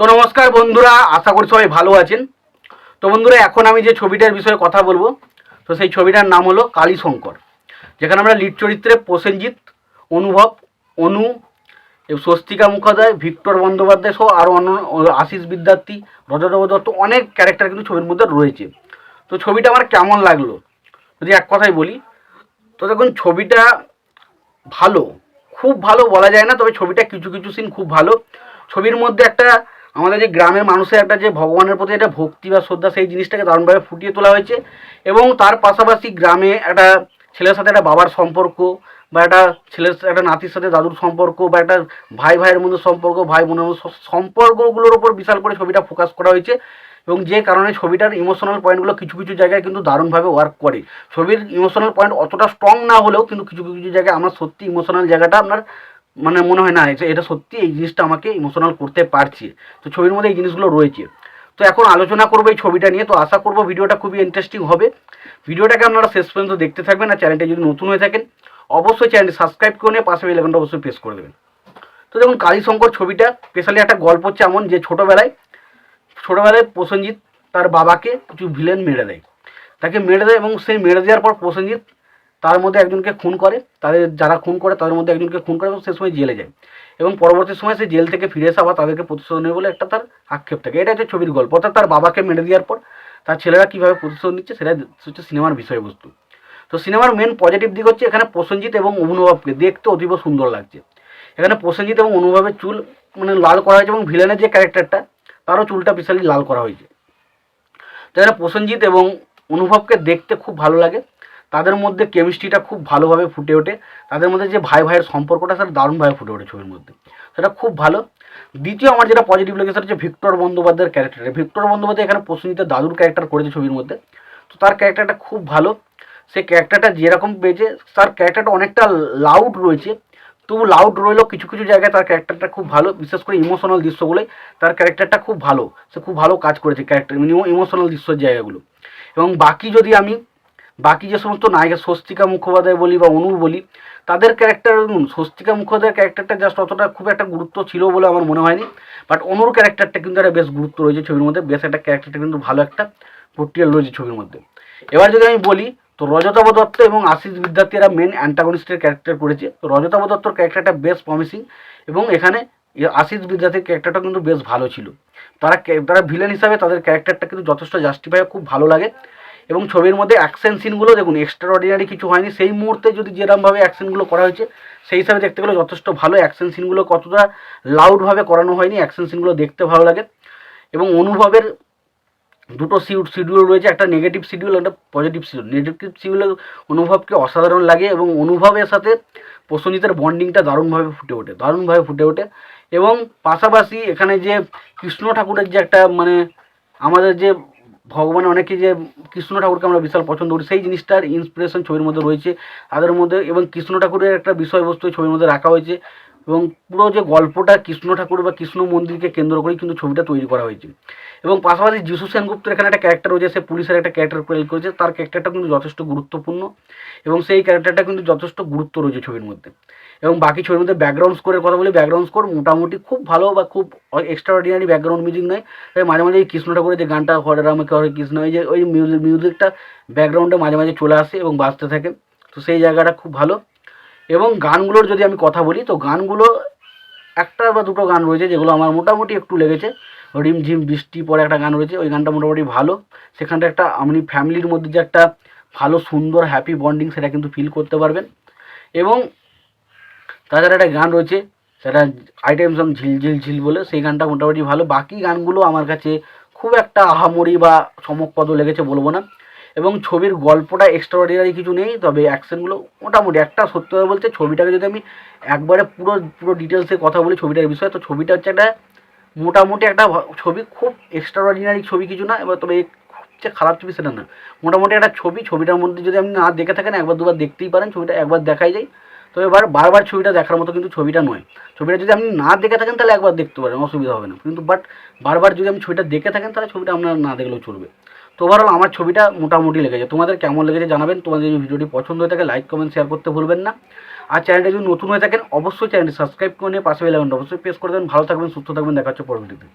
তো নমস্কার বন্ধুরা, আশা করি সবাই ভালো আছেন। তো বন্ধুরা, এখন আমি যে ছবিটার বিষয়ে কথা বলব, তো সেই ছবিটার নাম হলো কালীশঙ্কর, যেখানে আমরা লিড চরিত্রে প্রসেনজিৎ, অনুভব, অনু স্বস্তিকা মুখোপাধ্যায় ভিক্টর বন্দ্যোপাধ্যায় সহ আরও অন্য আশিস বিদ্যার্থী রজতব দত্ত অনেক ক্যারেক্টার কিন্তু ছবির মধ্যে রয়েছে। তো ছবিটা আমার কেমন লাগল? যদি এক কথায় বলি, তো দেখুন, ছবিটা ভালো, খুব ভালো বলা যায় না, তবে ছবিটা কিছু কিছু সিন খুব ভালো। ছবির মধ্যে একটা আমাদের যে গ্রামের মানুষের একটা যে ভগবানের প্রতি একটা ভক্তি বা শ্রদ্ধা, সেই জিনিসটাকে দারুণভাবে ফুটিয়ে তোলা হয়েছে এবং তার পাশাপাশি গ্রামে একটা ছেলের সাথে একটা বাবার সম্পর্ক বা একটা ছেলের একটা নাতির সাথে দাদুর সম্পর্ক বা একটা ভাই, ভাইয়ের মধ্যে সম্পর্ক, ভাই বোনের মধ্যে সম্পর্কগুলোর ওপর বিশাল করে ছবিটা ফোকাস করা হয়েছে এবং যে কারণে ছবিটার ইমোশনাল পয়েন্টগুলো কিছু কিছু জায়গায় কিন্তু দারুণভাবে ওয়ার্ক করে। ছবির ইমোশনাল পয়েন্ট অতটা স্ট্রং না হলেও কিন্তু কিছু কিছু জায়গায় আমার সত্যি ইমোশনাল জায়গাটা আপনার মানে মনে হয় না, এটা- সত্যি এই জিনিসটা আমাকে ইমোশনাল করতে পারছে। তো ছবির মধ্যে এই জিনিসগুলো রয়েছে। তো এখন আলোচনা করব এই ছবিটা নিয়ে। তো আশা করব ভিডিওটা খুবই ইন্টারেস্টিং হবে। ভিডিওটাকে আপনারা শেষ পর্যন্ত দেখতে থাকবেন আর চ্যানেলটা যদি নতুন হয়ে থাকেন, অবশ্যই চ্যানেলটি সাবস্ক্রাইব করে নিয়ে পাশে বেলাকনটা অবশ্যই প্রেস করে দেবেন। তো দেখুন, কালীশঙ্কর ছবিটা স্পেশালি একটা গল্প হচ্ছে এমন যে ছোটোবেলায় ছোটোবেলায় প্রসেনজিৎ তার বাবাকে কিছু ভিলেন মেরে দেয়। তাকে মেরে দেয় এবং সেই মেরে দেওয়ার পর প্রসেনজিৎ তার মধ্যে একজনকে খুন করে, তাদের যারা খুন করে তাদের মধ্যে একজনকে খুন করে এবং সে সময় জেলে যায়। এবং পরবর্তী সময় সে জেল থেকে ফিরে এসে আবার তাদেরকে প্রতিশোধ নেবে বলে একটা তার আক্ষেপ থাকে। এটা হচ্ছে ছবির গল্প। অর্থাৎ তার বাবাকে মেরে দেওয়ার পর তার ছেলেরা কীভাবে প্রতিশোধ নিচ্ছে সেটা হচ্ছে সিনেমার বিষয়বস্তু। তো সিনেমার মেন পজিটিভ দিক হচ্ছে এখানে প্রসেনজিৎ এবং অনুভবকে দেখতে অতীব সুন্দর লাগছে। এখানে প্রসেনজিৎ এবং অনুভবের চুল মানে লাল করা হয়েছে এবং ভিলেনের যে ক্যারেক্টারটা তারও চুলটা বিশালই লাল করা হয়েছে। তো এখানে প্রসেনজিৎ এবং অনুভবকে দেখতে খুব ভালো লাগে। তাদের মধ্যে কেমিস্ট্রিটা খুব ভালোভাবে ফুটে ওঠে। তাদের মধ্যে যে ভাই ভাইয়ের সম্পর্কটা, সেটা দারুণভাবে ফুটে ওঠে ছবির মধ্যে। সেটা খুব ভালো। দ্বিতীয় আমার যেটা পজিটিভ লেগেছে, সেটা হচ্ছে ভিক্টর বন্দ্যোপাধ্যায়ের ক্যারেক্টার ভিক্টর বন্দ্যোপাধ্যায় এখানে প্রসেনজিতের দাদুর ক্যারেক্টার করেছে ছবির মধ্যে। তো তার ক্যারেক্টারটা খুব ভালো। সে ক্যারেক্টারটা যেরকম পেয়েছে, তার ক্যারেক্টারটা অনেকটা লাউড রয়েছে। তবু লাউড রইলেও কিছু কিছু জায়গায় তার ক্যারেক্টারটা খুব ভালো, বিশেষ করে ইমোশনাল দৃশ্যগুলোই তার ক্যারেক্টারটা খুব ভালো। সে খুব ভালো কাজ করেছে ক্যারেক্টার মিনিমাম ইমোশনাল দৃশ্যের জায়গাগুলো। এবং বাকি যদি আমি বাকি যে সমস্ত নায়িকা স্বস্তিকা মুখোপাধ্যায় বলি বা অনু বলি, তাদের ক্যারেক্টার স্বস্তিকা মুখোপাধ্যায়ের ক্যারেক্টারটা জাস্ট অতটা খুব একটা গুরুত্ব ছিল বলে আমার মনে হয়নি বাট অনুর ক্যারেক্টারটা কিন্তু একটা বেশ গুরুত্ব রয়েছে ছবির মধ্যে, বেশ একটা ক্যারেক্টারটা কিন্তু ভালো একটা পোর্টিয়াল রয়েছে ছবির মধ্যে। এবার যদি আমি বলি, তো রজতাভ দত্ত এবং আশিস বিদ্যার্থীরা মেন অ্যান্টাগনিস্টের ক্যারেক্টার করেছে, তো রজতাভ দত্তর ক্যারেক্টারটা বেশ প্রমিসিং এবং এখানে আশিস বিদ্যার্থীর ক্যারেক্টারটা কিন্তু বেশ ভালো ছিল। তারা তারা ভিলেন হিসাবে তাদের ক্যারেক্টারটা কিন্তু যথেষ্ট জাস্টিফাই খুব ভালো লাগে। এবং ছবির মধ্যে অ্যাকশন সিনগুলো দেখুন এক্সট্রা অর্ডিনারি কিছু হয়নি। সেই মুহূর্তে যদি যেরকমভাবে অ্যাকশনগুলো করা হয়েছে, সেই হিসাবে দেখতে গেলে যথেষ্ট ভালো। অ্যাকশন সিনগুলো কতটা লাউডভাবে করানো হয়নি অ্যাকশন সিনগুলো দেখতে ভালো লাগে। এবং অনুভবের দুটো শিডিউল রয়েছে, একটা নেগেটিভ শিডিউল একটা পজিটিভ শিডিউল নেগেটিভ শিডিউলে অনুভবকে অসাধারণ লাগে এবং অনুভবের সাথে প্রসঞ্জিতের বন্ডিংটা দারুণভাবে ফুটে ওঠে, দারুণভাবে ফুটে ওঠে। এবং পাশাপাশি এখানে যে কৃষ্ণ ঠাকুরের যে একটা মানে আমাদের যে ভগবান অনেকে যে কৃষ্ণ ঠাকুরকে আমরা বিশাল পছন্দ করি, সেই জিনিসটার ইন্সপিরেশন ছবির মধ্যে রয়েছে। তাদের মধ্যে এবং কৃষ্ণ ঠাকুরের একটা বিষয়বস্তু ছবির মধ্যে রাখা হয়েছে এবং পুরো যে গল্পটা কৃষ্ণ ঠাকুর বা কৃষ্ণ মন্দিরকে কেন্দ্র করেই কিন্তু ছবিটা তৈরি করা হয়েছে। এবং পাশাপাশি যিশু সেনগুপ্তের এখানে একটা ক্যারেক্টার রয়েছে, সে পুলিশের একটা ক্যারেক্টার প্লে করেছে, তার ক্যারেক্টারটা কিন্তু যথেষ্ট গুরুত্বপূর্ণ এবং সেই ক্যারেক্টারটা কিন্তু যথেষ্ট গুরুত্ব রয়েছে ছবির মধ্যে। এবং বাকি ছবির মধ্যে ব্যাকগ্রাউন্ড স্কোরের কথা বলি ব্যাকগ্রাউন্ড স্কোর মোটামুটি খুব ভালো বা খুব এক্সট্রা অর্ডিনারি ব্যাকগ্রাউন্ড মিউজিক নয়। তবে মাঝে মাঝে এই কৃষ্ণ ঠাকুরের যে গানটা হরে রামকে হরে কৃষ্ণ, এই যে ওই মিউজিক মিউজিকটা ব্যাকগ্রাউন্ডে মাঝে মাঝে চলে আসে এবং বাজতে থাকে। তো সেই জায়গাটা খুব ভালো। এবং গানগুলোর যদি আমি কথা বলি, তো গানগুলো একটা বা দুটো গান রয়েছে যেগুলো আমার মোটামুটি একটু লেগেছে। রিম ঝিম বৃষ্টি পরে একটা গান রয়েছে, ওই গানটা মোটামুটি ভালো। সেখানটা একটা আপনি ফ্যামিলির মধ্যে যে একটা ভালো, সুন্দর হ্যাপি বন্ডিং সেটা কিন্তু ফিল করতে পারবেন। এবং তাছাড়া একটা গান রয়েছে, সেটা আইটেম সং ঝিল ঝিল ঝিল বলে, সেই গানটা মোটামুটি ভালো। বাকি গানগুলো আমার কাছে খুব একটা আহামরি বা চমকপদ লেগেছে বলব না। এবং ছবির গল্পটা এক্সট্রাঅর্ডিনারি কিছু নেই, তবে অ্যাকশনগুলো মোটামুটি একটা সত্যি কথা বলতে, ছবিটাকে যদি আমি একবারে পুরো পুরো ডিটেলসে কথা বলি ছবিটার বিষয়ে, তো ছবিটা হচ্ছে একটা মোটামুটি একটা ছবি খুব এক্সট্রাঅর্ডিনারি ছবি কিছু না, এবার তবে যে খারাপ ছবি সেটা না। মোটামুটি একটা ছবি, ছবিটার মধ্যে যদি আপনি না দেখে থাকেন, একবার দুবার দেখতেই পারেন, ছবিটা একবার দেখাই যায়। তবে এবার বারবার ছবিটা দেখার মতো কিন্তু ছবিটা নয়। ছবিটা যদি আপনি না দেখে থাকেন, তাহলে একবার দেখতে পারেন, অসুবিধা হবে না। কিন্তু বাট বারবার যদি আপনি ছবিটা দেখে থাকেন, তাহলে ছবিটা আপনার না দেখলেও চলবে। তো ওভারঅল আমার ছবিটা মোটামুটি লেগেছে। তোমাদের কেমন লেগেছে জানাবেন। তোমাদের যদি ভিডিওটি পছন্দ হয়ে থাকে লাইক কমেন্ট শেয়ার করতে ভুলবেন না। আর চ্যানেলটা যদি নতুন হয়ে থাকেন, অবশ্যই চ্যানেলটি সাবস্ক্রাইব করে নিয়ে পাশে বেলাবেন অবশ্যই প্রেস করে দেবেন। ভালো থাকবেন, সুস্থ থাকবেন, দেখা হচ্ছে পরবর্তীতে।